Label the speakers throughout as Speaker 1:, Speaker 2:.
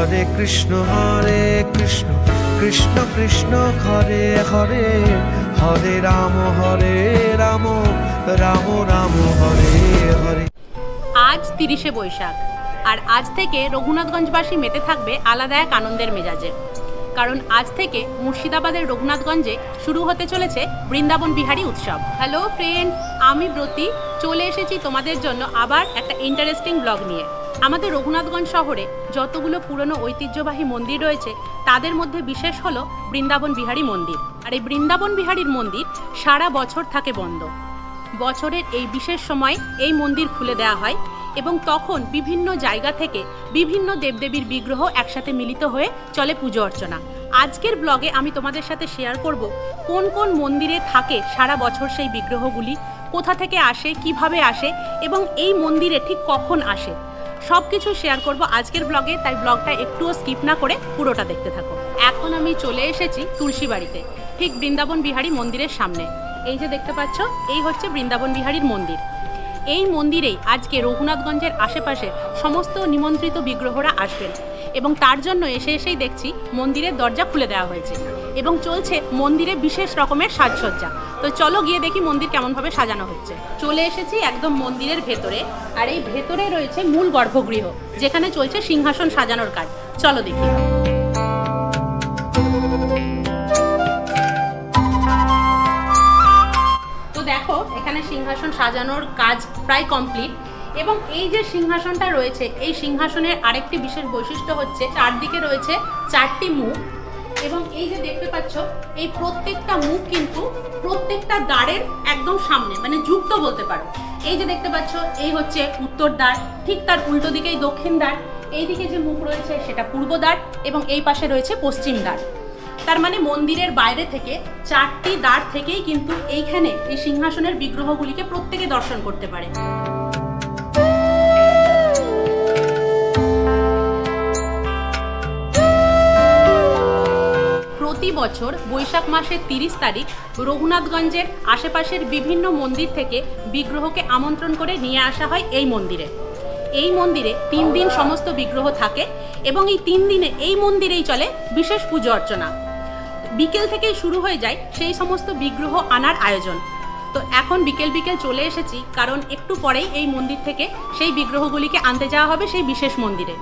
Speaker 1: হরে কৃষ্ণ হরে কৃষ্ণ কৃষ্ণ কৃষ্ণ হরে হরে হরে রাম হরে রাম রাম রাম হরে হরে
Speaker 2: আজ তিরিশে বৈশাখ আর আজ থেকে রঘুনাথগঞ্জবাসী মেতে থাকবে আলাদা এক আনন্দের মেজাজে কারণ আজ থেকে মুর্শিদাবাদের রঘুনাথগঞ্জে শুরু হতে চলেছে বৃন্দাবন বিহারী উৎসব হ্যালো ফ্রেন্ড আমি ব্রতি চলে এসেছি তোমাদের জন্য আবার একটা ইন্টারেস্টিং ব্লগ নিয়ে আমাদের রঘুনাথগঞ্জ শহরে যতগুলো পুরনো ঐতিহ্যবাহী মন্দির রয়েছে তাদের মধ্যে বিশেষ হল বৃন্দাবন বিহারী মন্দির আর এই বৃন্দাবন বিহারীর মন্দির সারা বছর থাকে বন্ধ বছরের এই বিশেষ সময় এই মন্দির খুলে দেওয়া হয় এবং তখন বিভিন্ন জায়গা থেকে বিভিন্ন দেবদেবীর বিগ্রহ একসাথে মিলিত হয়ে চলে পুজো অর্চনা আজকের ব্লগে আমি তোমাদের সাথে শেয়ার করব কোন কোন মন্দিরে থাকে সারা বছর সেই বিগ্রহগুলি কোথা থেকে আসে কিভাবে আসে এবং এই মন্দিরে ঠিক কখন আসে সব কিছু শেয়ার করব আজকের ব্লগে তাই ব্লগটা একটুও স্কিপ না করে পুরোটা দেখতে থাকো এখন আমি চলে এসেছি তুলসী বাড়িতে ঠিক বৃন্দাবন বিহারী মন্দিরের সামনে এই যে দেখতে পাচ্ছ এই হচ্ছে বৃন্দাবন বিহারীর মন্দির এই মন্দিরেই আজকে রঘুনাথগঞ্জের আশেপাশে সমস্ত নিমন্ত্রিত বিগ্রহরা আসবেন এবং তার জন্য এসে এসেই দেখছি মন্দিরের দরজা খুলে দেওয়া হয়েছে এবং চলছে মন্দিরে বিশেষ রকমের সাজসজ্জা তো চলো গিয়ে দেখি মন্দির কেমনভাবে সাজানো হচ্ছে চলে এসেছি একদম মন্দিরের ভেতরে আর এই ভেতরে রয়েছে মূল গর্ভগৃহ যেখানে চলছে সিংহাসন সাজানোর কাজ চলো দেখি তো দেখো এখানে সিংহাসন সাজানোর কাজ প্রায় কমপ্লিট এবং এই যে সিংহাসনটা রয়েছে এই সিংহাসনের আরেকটি বিশেষ বৈশিষ্ট্য হচ্ছে চারদিকে রয়েছে চারটি মুখ এবং এই যে দেখতে পাচ্ছ এই প্রত্যেকটা মুখ কিন্তু প্রত্যেকটা দ্বারের একদম সামনে মানে যুক্ত বলতে পারো এই যে দেখতে পাচ্ছ এই হচ্ছে উত্তর দ্বার ঠিক তার উল্টো দিকেই দক্ষিণ দ্বার এইদিকে যে মুখ রয়েছে সেটা পূর্ব দ্বার এবং এই পাশে রয়েছে পশ্চিম দ্বার তার মানে মন্দিরের বাইরে থেকে চারটি দ্বার থেকেই কিন্তু এইখানে এই সিংহাসনের বিগ্রহগুলিকে প্রত্যেকে দর্শন করতে পারে প্রতি বছর বৈশাখ মাসের তিরিশ তারিখ রঘুনাথগঞ্জের আশেপাশের বিভিন্ন মন্দির থেকে বিগ্রহকে আমন্ত্রণ করে নিয়ে আসা হয় এই মন্দিরে এই মন্দিরে তিন দিন সমস্ত বিগ্রহ থাকে এবং এই তিন দিনে এই মন্দিরেই চলে বিশেষ পুজো অর্চনা বিকেল থেকেই শুরু হয়ে যায় সেই সমস্ত বিগ্রহ আনার আয়োজন তো এখন বিকেল বিকেল চলে এসেছি কারণ একটু পরেই এই মন্দির থেকে সেই বিগ্রহগুলিকে আনতে যাওয়া হবে সেই বিশেষ মন্দিরে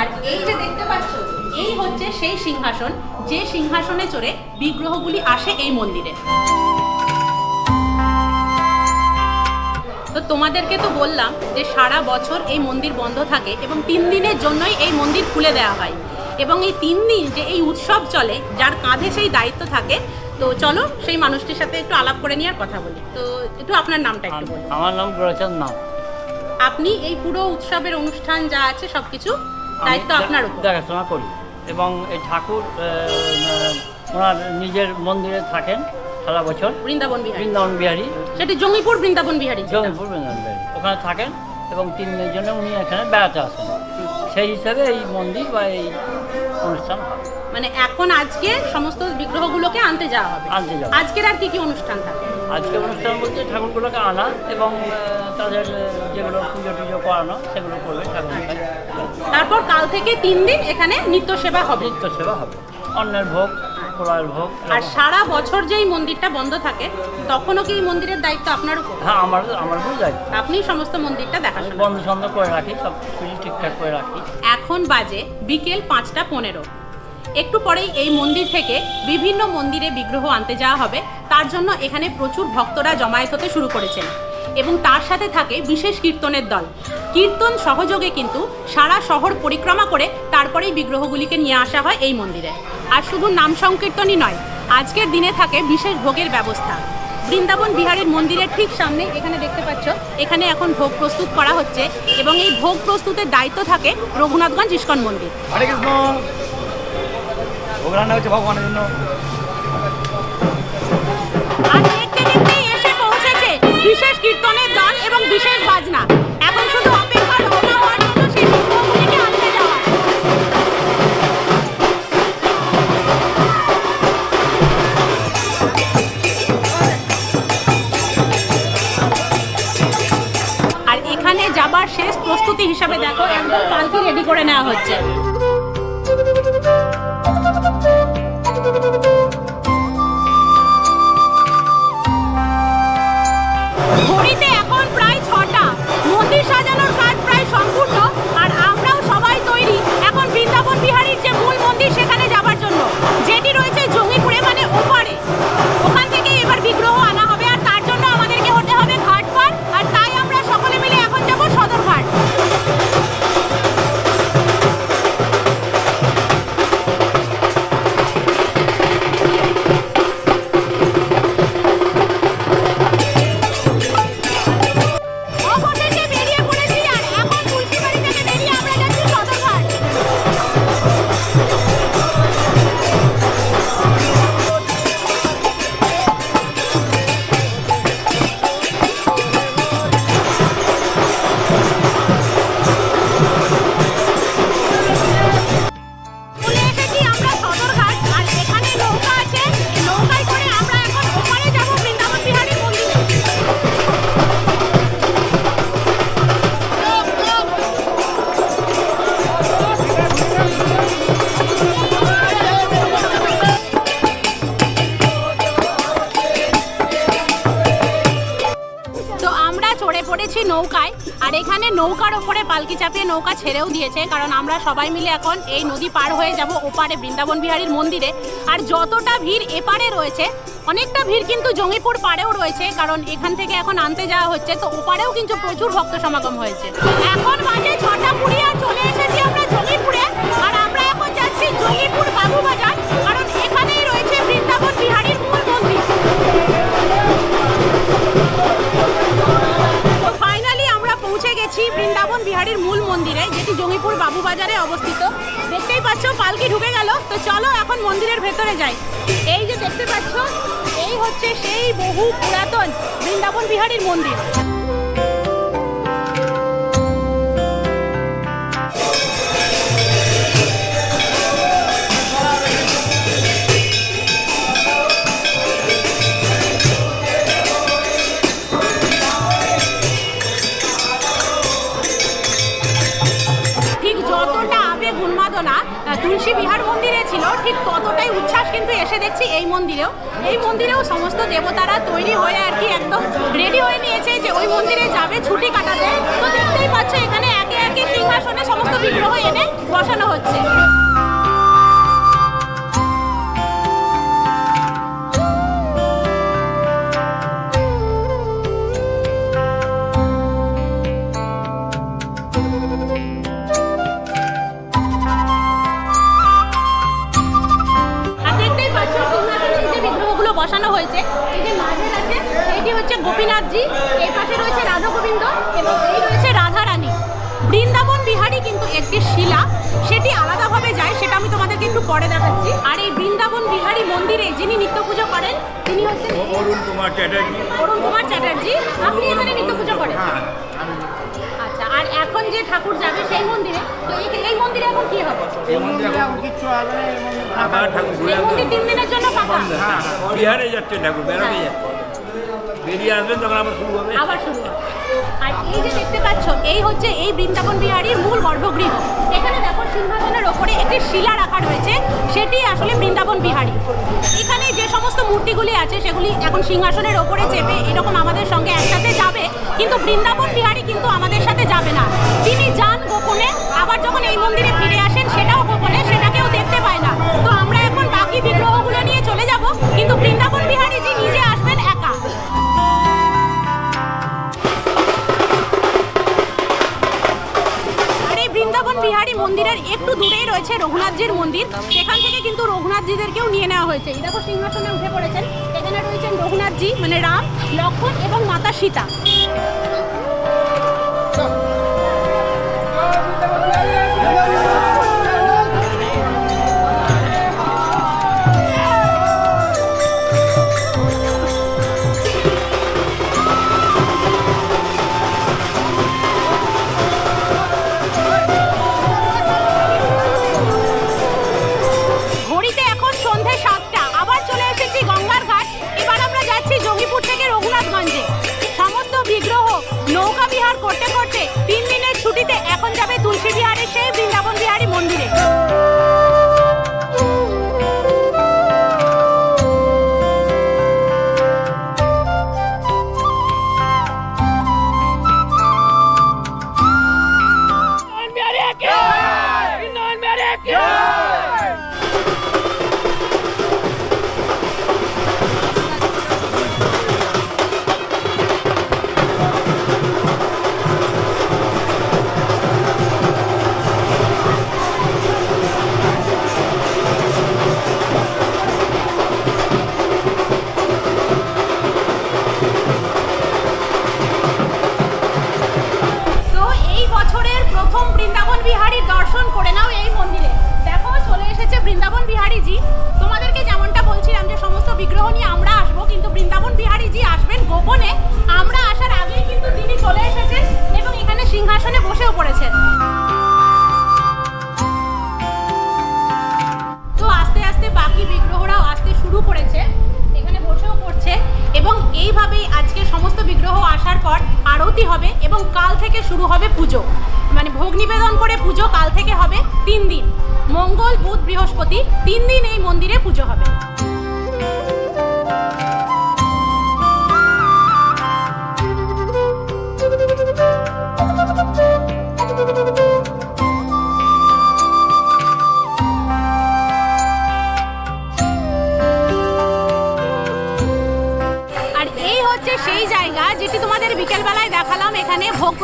Speaker 2: আর এই যে দেখতে পাচ্ছ এই হচ্ছে সেই সিংহাসন যে সিংহাসনে চড়ে বিগ্রহগুলি আসে এই মন্দিরে তো তোমাদেরকে তো বললাম যে সারা বছর এই মন্দির বন্ধ থাকে এবং তিন দিনের জন্যই এই মন্দির খুলে দেওয়া হয় এবং এই তিন দিন যে এই উৎসব চলে যার কাঁধে সেই দায়িত্ব থাকে তো চলো সেই মানুষটির সাথে একটু আলাপ করে নিয়ে আর কথা বলি তো একটু আপনার নামটা একটু বলুন
Speaker 3: আমার নাম প্রচন্দ নাম
Speaker 2: আপনি এই পুরো উৎসবের অনুষ্ঠান যা আছে সবকিছু দায়িত্ব আপনার উপর
Speaker 3: দেখাশোনা করি এবং এই ঠাকুর ওনার নিজের মন্দিরে থাকেন সারা বছর
Speaker 2: বৃন্দাবন বিহারী বৃন্দাবন বিহারী সেটি জঙ্গিপুর বৃন্দাবন বিহারী
Speaker 3: জঙ্গিপুর বৃন্দাবন বিহারী ওখানে থাকেন এবং তিন দিনের জন্য উনি এখানে বেড়াতে আসেন সেই হিসাবে এই মন্দির বা এই অনুষ্ঠান
Speaker 2: মানে এখন আজকে সমস্ত বিগ্রহগুলোকে আনতে যাওয়া হবে
Speaker 3: আনতে যাওয়া আজকের আর কি কি অনুষ্ঠান থাকে আজকে অনুষ্ঠান বলতে ঠাকুরগুলোকে আনা এবং তাদের যেগুলো পুজো টুজো করানো সেগুলো করবে
Speaker 2: তারপর কাল থেকে তিন দিন এখানে নিত্য সেবা হবে
Speaker 3: নিত্য সেবা হবে অন্যের ভোগ
Speaker 2: আর সারা বছর যেই মন্দিরটা বন্ধ থাকে তখনও কি এই মন্দিরের দায়িত্ব আপনার উপর
Speaker 3: হ্যাঁ আমার আমার উপর দায়িত্ব
Speaker 2: আপনি সমস্ত মন্দিরটা দেখা
Speaker 3: বন্ধ সন্ধ করে রাখি সব কিছু ঠিকঠাক করে রাখি
Speaker 2: এখন বাজে বিকেল পাঁচটা পনেরো একটু পরেই এই মন্দির থেকে বিভিন্ন মন্দিরে বিগ্রহ আনতে যাওয়া হবে তার জন্য এখানে প্রচুর ভক্তরা জমায়েত হতে শুরু করেছেন এবং তার সাথে থাকে বিশেষ কীর্তনের দল কীর্তন সহযোগে কিন্তু সারা শহর পরিক্রমা করে তারপরেই বিগ্রহগুলিকে নিয়ে আসা হয় এই মন্দিরে আর শুধু নাম সংকীর্তনই নয় আজকের দিনে থাকে বিশেষ ভোগের ব্যবস্থা বৃন্দাবন বিহারের মন্দিরের ঠিক সামনে এখানে দেখতে পাচ্ছ এখানে এখন ভোগ প্রস্তুত করা হচ্ছে এবং এই ভোগ প্রস্তুতের দায়িত্ব থাকে রঘুনাথগঞ্জ ইস্কন মন্দির হরে কৃষ্ণ ভগবানের জন্য হচ্ছে রয়েছি নৌকায় আর এখানে নৌকার ওপরে পালকি চাপিয়ে নৌকা ছেড়েও দিয়েছে কারণ আমরা সবাই মিলে এখন এই নদী পার হয়ে যাব ওপারে বৃন্দাবন বিহারীর মন্দিরে আর যতটা ভিড় এপারে রয়েছে অনেকটা ভিড় কিন্তু জঙ্গিপুর পারেও রয়েছে কারণ এখান থেকে এখন আনতে যাওয়া হচ্ছে তো ওপারেও কিন্তু প্রচুর ভক্ত সমাগম হয়েছে এখন মাঝে ছটা পুরিয়া চলে এসেছে বাজারে অবস্থিত দেখতেই পাচ্ছ পালকি ঢুকে গেল তো চলো এখন মন্দিরের ভেতরে যাই এই যে দেখতে পাচ্ছ এই হচ্ছে সেই বহু পুরাতন বৃন্দাবন বিহারীর মন্দির মন্দিরেও এই মন্দিরেও সমস্ত দেবতারা তৈরি হয়ে আর কি একদম রেডি হয়ে নিয়েছে যে ওই মন্দিরে যাবে ছুটি কাটাতে তো দেখতেই পাচ্ছ এখানে একে একে সিংহাসনে সমস্ত বিগ্রহ এনে বসানো হচ্ছে বসানো হয়েছে এই যে মাঝে আছে এইটি হচ্ছে গোপীনাথজি এই পাশে রয়েছে রাধা গোবিন্দ এবং এই রয়েছে রাধারানী বৃন্দাবন বিহারি কিন্তু একটি শিলা সেটি আলাদাভাবে যায় সেটা আমি তোমাদেরকে একটু পরে দেখাচ্ছি আর এই বৃন্দাবন বিহারি মন্দিরে যিনি নিত্য পুজো করেন তিনি হচ্ছেন
Speaker 4: অরুণ কুমার চ্যাটার্জি
Speaker 2: অরুণ কুমার চ্যাটার্জি আপনি এখানে নিত্য পুজো করেন হ্যাঁ, আচ্ছা আর এখন যে ঠাকুর যাবে সেই মন্দিরে তো এই মন্দিরে এখন কি হবে এই মন্দিরে এখন কিছু হবে এই মন্দিরে ঠাকুর
Speaker 4: বিহারে যাচ্ছে ঠাকুর বেরোতে হ্যাঁ। যাচ্ছে বেরিয়ে আসবেন তখন আবার শুরু হবে
Speaker 2: আবার শুরু হবে এই যে দেখতে পাচ্ছ এই হচ্ছে এই বৃন্দাবন বিহারীর মূল গর্ভগৃহ এখানে দেখো সিংহাসনের ওপরে একটি শিলা রাখা রয়েছে সেটি আসলে বৃন্দাবন বিহারী এখানে যে সমস্ত মূর্তিগুলি আছে সেগুলি এখন সিংহাসনের ওপরে চেপে এরকম আমাদের সঙ্গে একসাথে যাবে কিন্তু বৃন্দাবন বিহার মন্দির সেখান থেকে কিন্তু রঘুনাথজিদেরকেও নিয়ে নেওয়া হয়েছে এই দেখো সিংহাসনে উঠে পড়েছেন এখানে রয়েছেন রঘুনাথজি মানে রাম লক্ষণ এবং মাতা সীতা পড়েছে এখানে বসেও পড়ছে এবং এইভাবেই আজকে সমস্ত বিগ্রহ আসার পর আরতি হবে এবং কাল থেকে শুরু হবে পুজো মানে ভোগ নিবেদন করে পুজো কাল থেকে হবে তিন দিন মঙ্গল বুধ বৃহস্পতি তিন দিন এই মন্দিরে পুজো হবে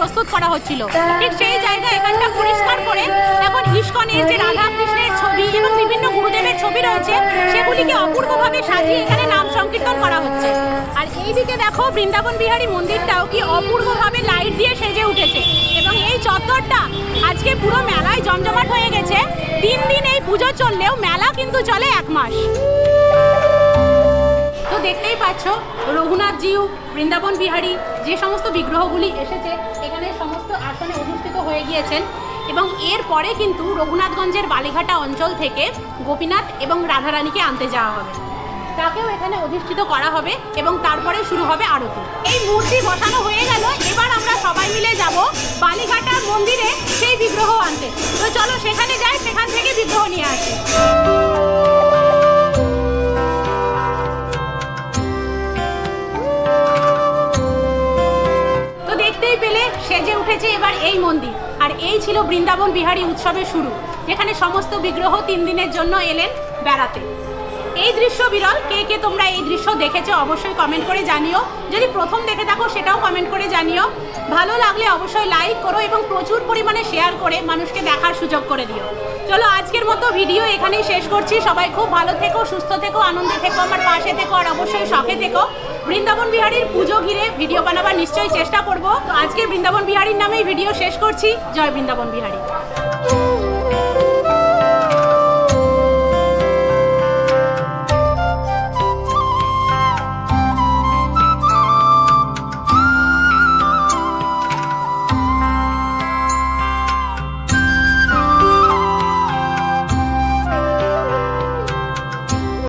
Speaker 2: প্রস্তুত করা হচ্ছিল ঠিক সেই জায়গা এখানটা পরিষ্কার করে এখন ইস্কনের যে রাধা কৃষ্ণের ছবি এবং বিভিন্ন গুরুদেবের ছবি রয়েছে সেগুলিকে অপূর্বভাবে সাজিয়ে এখানে নাম সংকীর্তন করা হচ্ছে আর দিকে দেখো বৃন্দাবন বিহারী মন্দিরটাও কি অপূর্বভাবে লাইট দিয়ে সেজে উঠেছে এবং এই চত্বরটা আজকে পুরো মেলায় জমজমাট হয়ে গেছে তিন দিন এই পুজো চললেও মেলা কিন্তু চলে এক মাস তো দেখতেই পাচ্ছ রঘুনাথজিও বৃন্দাবন বিহারী যে সমস্ত বিগ্রহগুলি এসেছে আসনে অধিষ্ঠিত হয়ে গিয়েছেন এবং এর পরে কিন্তু রঘুনাথগঞ্জের বালিঘাটা অঞ্চল থেকে গোপীনাথ এবং রাধারানীকে আনতে যাওয়া হবে তাকেও এখানে অধিষ্ঠিত করা হবে এবং তারপরে শুরু হবে আরতি এই মূর্তি বসানো হয়ে গেল এবার আমরা সবাই মিলে যাব বালিঘাটার মন্দিরে সেই বিগ্রহ আনতে তো চলো সেখানে যাই সেখান থেকে বিগ্রহ নিয়ে আসি সেজে উঠেছে এবার এই মন্দির আর এই ছিল বৃন্দাবন বিহারী উৎসবের শুরু যেখানে সমস্ত বিগ্রহ তিন দিনের জন্য এলেন বেড়াতে এই দৃশ্য বিরল কে কে তোমরা এই দৃশ্য দেখেছো অবশ্যই কমেন্ট করে জানিও যদি প্রথম দেখে থাকো সেটাও কমেন্ট করে জানিও ভালো লাগলে অবশ্যই লাইক করো এবং প্রচুর পরিমাণে শেয়ার করে মানুষকে দেখার সুযোগ করে দিও চলো আজকের মতো ভিডিও এখানেই শেষ করছি সবাই খুব ভালো থেকো সুস্থ থেকো আনন্দে থেকো আমার পাশে থেকো আর অবশ্যই শখে থেকো বৃন্দাবন বিহারীর পুজো ঘিরে নিশ্চয়ই চেষ্টা করব আজকে বৃন্দাবন বিহারীর নামেই ভিডিও শেষ করছি জয় বৃন্দাবন বিহারী